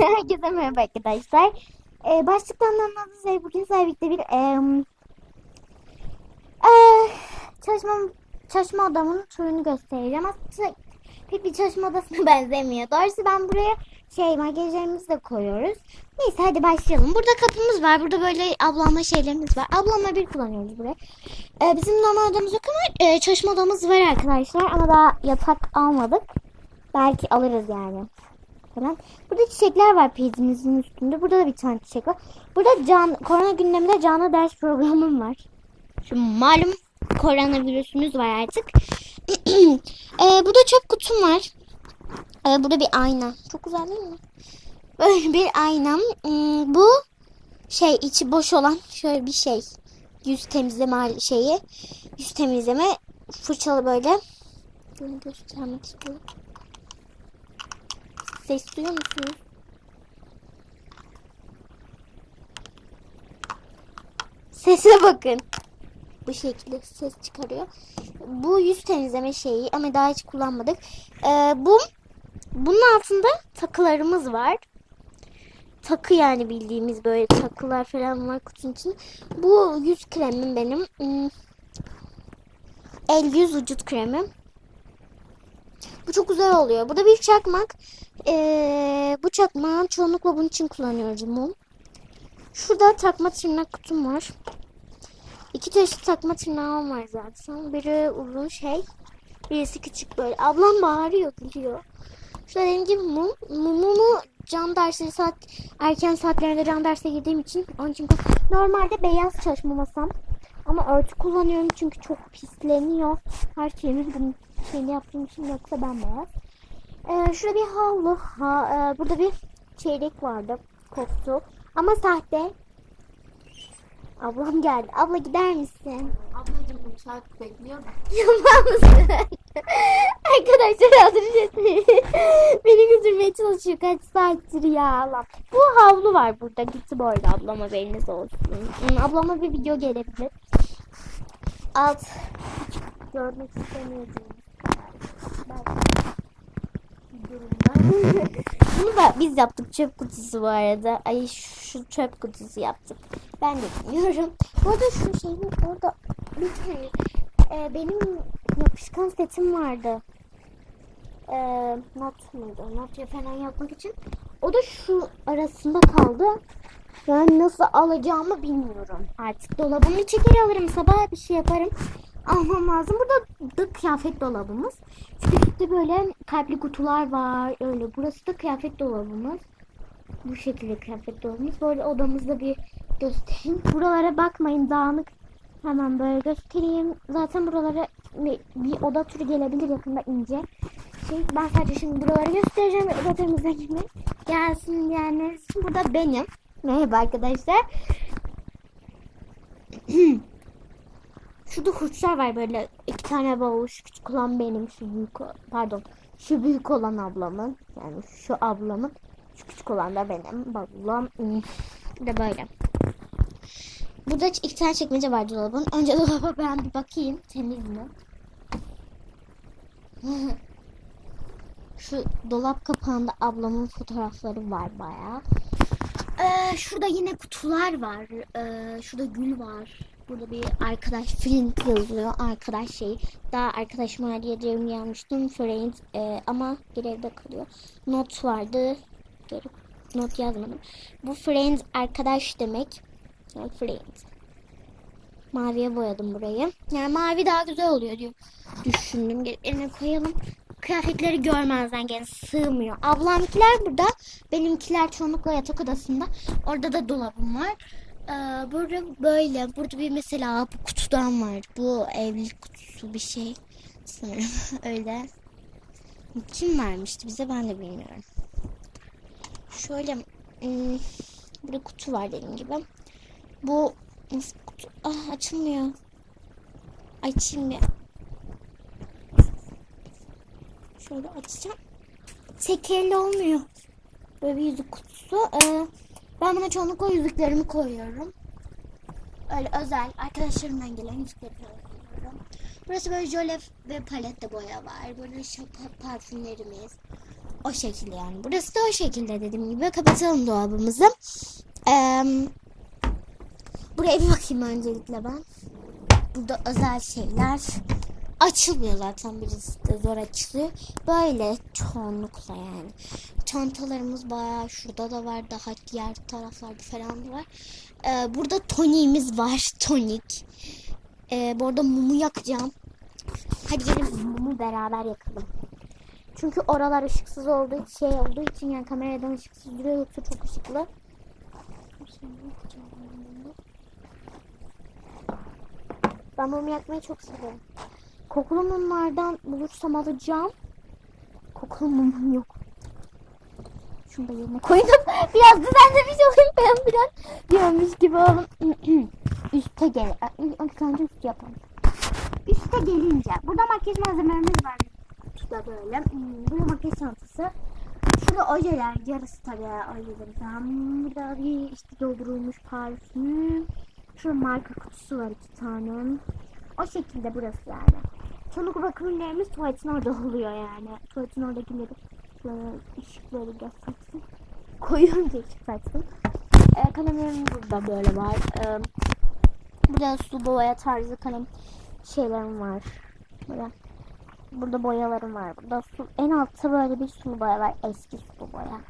Herkese merhaba arkadaşlar. Ee, başlıktan anladığınız üzere bugün sizlerle birlikte bir em, eee, çalışma, çalışma odamın turunu göstereceğim. Aslında pek bir çalışma odasına benzemiyor. Doğrusu ben buraya şey makyajlarımızı da koyuyoruz. Neyse hadi başlayalım. Burada kapımız var. Burada böyle ablama şeylerimiz var. Ablamla bir kullanıyoruz burayı. Ee, bizim normal odamız yok ama e, çalışma odamız var arkadaşlar. Ama daha yatak almadık. Belki alırız yani falan. Burada çiçekler var prizimizin üstünde. Burada da bir tane çiçek var. Burada can, korona gündeminde canlı ders programım var. Şu malum koronavirüsümüz var artık. ee, burada çöp kutum var. Ee, burada bir ayna. Çok güzel değil mi? Böyle bir aynam. Hmm, bu şey içi boş olan şöyle bir şey. Yüz temizleme şeyi. Yüz temizleme fırçalı böyle. Bunu göstermek istiyorum. Ses duyuyor musunuz? Sese bakın. Bu şekilde ses çıkarıyor. Bu yüz temizleme şeyi ama daha hiç kullanmadık. Ee, bu bunun altında takılarımız var. Takı yani bildiğimiz böyle takılar falan var kutunun içinde. Bu yüz kremim benim. Hmm. El yüz vücut kremim. Bu çok güzel oluyor. Burada bir çakmak. Ee, bu çakmağı çoğunlukla bunun için kullanıyoruz mum. Şurada takma tırnak kutum var. İki çeşit takma tırnağım var zaten. Biri uzun şey. Birisi küçük böyle. Ablam bağırıyor, gülüyor. Şurada dediğim gibi mum. Mumumu can dersleri saat erken saatlerde can derse girdiğim için onun için normalde beyaz çalışma masam. Ama örtü kullanıyorum çünkü çok pisleniyor. Her şeyimi bunun şeyini yaptığım için yoksa ben beyaz. Ee, şurada bir havlu. Ha, e, burada bir çeyrek vardı. Koltuk. Ama sahte. Ablam geldi. Abla gider misin? Ablacığım uçak bekliyor. Yapar mısın? Arkadaşlar adres Beni götürmeye çalışıyor kaç saattir ya Allah. Bu havlu var burada. Gitti bu arada ablama haberiniz olsun. Hmm, Ablama bir video gelebilir. Alt hiç görmek istemiyorum. Bunu da biz yaptık çöp kutusu bu arada. Ay şu çöp kutusu yaptık. Ben de bilmiyorum. Bu arada şu şeyin orada bir tane e, benim yapışkan setim vardı. E, not muydu? Not falan yapmak için. O da şu arasında kaldı. Yani nasıl alacağımı bilmiyorum. Artık dolabımı çeker alırım. Sabah bir şey yaparım. Almam lazım. Burada da kıyafet dolabımız. Üstte böyle kalpli kutular var. Öyle. Burası da kıyafet dolabımız. Bu şekilde kıyafet dolabımız. Böyle odamızda bir göstereyim. Buralara bakmayın dağınık. Hemen böyle göstereyim. Zaten buralara bir, bir oda türü gelebilir yakında ince. Şey, ben sadece şimdi buraları göstereceğim. Odamıza gibi gelsin yani. Burada benim. Merhaba arkadaşlar. Şurada kuşlar var böyle iki tane bavul. Şu küçük olan benim. Şu büyük pardon. Şu büyük olan ablamın. Yani şu ablamın. Şu küçük olan da benim. Bavulum. De böyle. Burada iki tane çekmece var dolabın. Önce dolaba ben bir bakayım. Temiz mi? Şu dolap kapağında ablamın fotoğrafları var bayağı. Ee, şurada yine kutular var. Ee, şurada gül var. Burada bir arkadaş Flint yazıyor. Arkadaş şey. Daha arkadaşıma hediye diye yazmıştım. Flint ee, ama bir evde kalıyor. Not vardı. Dur, Not yazmadım. Bu friend arkadaş demek. Yani friend. Maviye boyadım burayı. Yani mavi daha güzel oluyor diyor. Düşündüm. Eline koyalım. Kıyafetleri görmezden gene sığmıyor. Ablamkiler burada. Benimkiler çoğunlukla yatak odasında. Orada da dolabım var. Ee, burada böyle. Burada bir mesela bu kutudan var. Bu evlilik kutusu bir şey. Sanırım öyle. Kim vermişti bize ben de bilmiyorum. Şöyle hmm, burada kutu var dediğim gibi. Bu nasıl kutu? Ah açılmıyor. Açayım bir. Şöyle açacağım. Tek elle olmuyor. Böyle bir yüzük kutusu. Ee, ben buna çoğunlukla yüzüklerimi koyuyorum. Öyle özel arkadaşlarımdan gelen yüzükleri koyuyorum. Burası böyle jöle ve palette boya var. Böyle parfümlerimiz. O şekilde yani. Burası da o şekilde dediğim gibi. Kapatalım dolabımızı. Ee, buraya bir bakayım öncelikle ben. Burada özel şeyler açılmıyor zaten birisi de zor açılıyor. Böyle çoğunlukla yani. Çantalarımız bayağı şurada da var daha diğer taraflarda falan var. Ee, burada toniğimiz var. Tonik. Ee, bu arada mumu yakacağım. Hadi gelin mumu beraber yakalım. Çünkü oralar ışıksız olduğu şey olduğu için yani kameradan ışıksız duruyor yoksa çok ışıklı. Ben mumu yakmayı çok severim. Kokulu mumlardan bulursam alacağım. Kokulu mumum yok. Şunu da yerine koydum. Biraz düzenlemiş olayım ben biraz. Diyormuş gibi oğlum. Üste gel. İlk önce üst yapalım. Üste gelince. Burada makyaj malzemelerimiz var. İşte böyle. Hmm, Burada makyaj çantası. Şurada ojeler. Yarısı tabii ojeleri falan. Burada bir işte doldurulmuş parfüm. Şurada marka kutusu var iki tane. O şekilde burası yani. Çoluk bakım ürünlerimiz tuvaletin orada oluyor yani. Tuvaletin oradakileri böyle ışıkları göstersin. Koyuyorum ki ışık saçsın. Ee, kalemlerim burada böyle var. Ee, burada su boya tarzı kalem şeylerim var. Böyle. Burada boyalarım var. Burada su, en altta böyle bir sulu boya var. Eski sulu boya.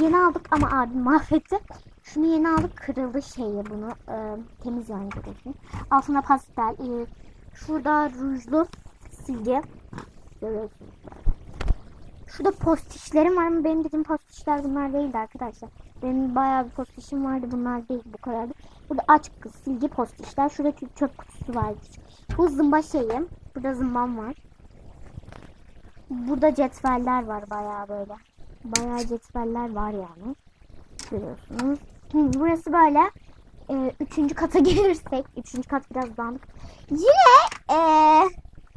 Yeni aldık ama abim mahvetti. Şunu yeni aldık kırıldı şeyi bunu. Ee, temiz yani görüyorsun. Altına pastel. ee, şurada rujlu silgi. Görüyorsunuz. Şurada postişlerim var ama benim dediğim postişler bunlar değildi arkadaşlar. Benim bayağı bir postişim vardı bunlar değil bu kadardı. Burada aç kız silgi postişler. Şurada çöp kutusu var. Bu zımba şeyim. Burada zımbam var. Burada cetveller var bayağı böyle. Bayağı cetveller var yani. Görüyorsunuz. Burası böyle. Ee, üçüncü kata gelirsek. Üçüncü kat biraz dağınık. Yine ee,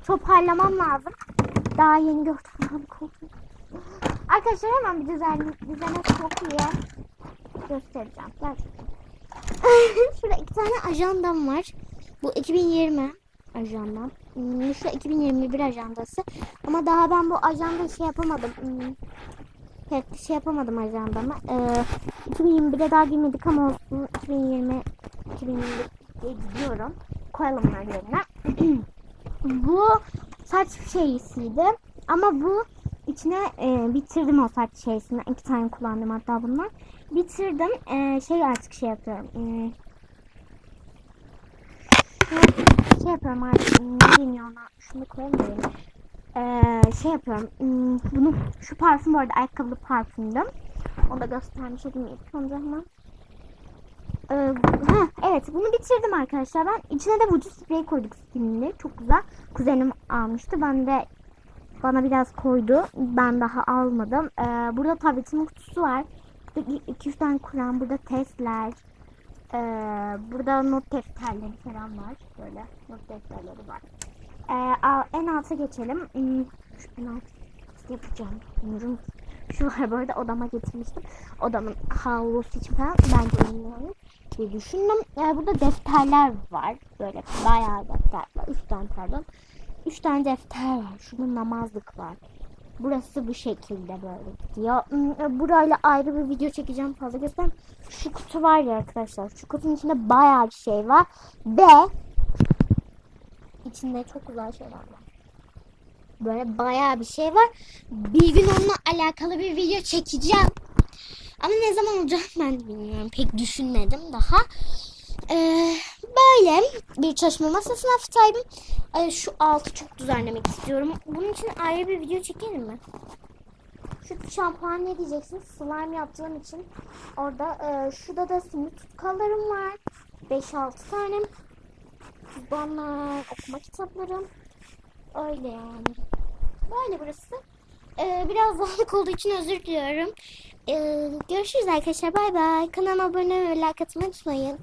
toparlamam lazım. Daha yeni gördüm. Arkadaşlar hemen bir düzen, düzene sokayım. Göstereceğim. Gerçekten. Şurada iki tane ajandam var. Bu 2020 ajandam. Hmm, Şu 2021 ajandası. Ama daha ben bu ajanda şey yapamadım. Pek şey yapamadım ajandama. Ee, 2021'e daha girmedik ama olsun. 2020 2021 diye gidiyorum. Koyalım bunları yerine. bu saç şeysiydi. Ama bu içine e, bitirdim o saç şeysini. İki tane kullandım hatta bunlar. Bitirdim. E, şey artık şey yapıyorum. E, şey yapıyorum artık. Ne ona? Şunu yerine. Ee, şey yapıyorum. hmm, Bunu şu parfüm bu arada ayakkabılı parfümdü. Onu da göstermiş olayım ilk önce hemen. Ee, evet bunu bitirdim arkadaşlar. Ben içine de vücut spreyi koyduk skinli. Çok güzel. Kuzenim almıştı. Ben de bana biraz koydu. Ben daha almadım. Ee, burada tabletimin kutusu var. Burada 2-3 tane kulağım. Burada testler. Ee, burada not defterleri falan var. Böyle not defterleri var. Ee, en alta geçelim. Hmm, Şu en alt yapacağım. Bilmiyorum. Şu var böyle odama getirmiştim. Odamın havlusu için falan bence bilmiyorum diye düşündüm. Ee, burada defterler var. Böyle bayağı defter var. Üç tane pardon. Üç tane defter var. Şurada namazlık var. Burası bu şekilde böyle gidiyor. Hmm, Burayla ayrı bir video çekeceğim fazla göstereyim. Şu kutu var ya arkadaşlar. Şu kutunun içinde bayağı bir şey var. Ve içinde çok güzel şeyler var. Böyle bayağı bir şey var. Bir gün onunla alakalı bir video çekeceğim. Ama ne zaman olacak ben de bilmiyorum. Pek düşünmedim daha. Ee, böyle bir çalışma masasına sahibim. Ay, şu altı çok düzenlemek istiyorum. Bunun için ayrı bir video çekelim mi? Şu şampuan ne diyeceksin? Slime yaptığım için. Orada e, şurada da simli tutkallarım var. 5-6 tane. Cüzdanlar, okuma kitaplarım. Öyle yani. Böyle burası. Ee, biraz dağınık olduğu için özür diliyorum. Ee, görüşürüz arkadaşlar. Bay bay. Kanalıma abone ve like atmayı unutmayın.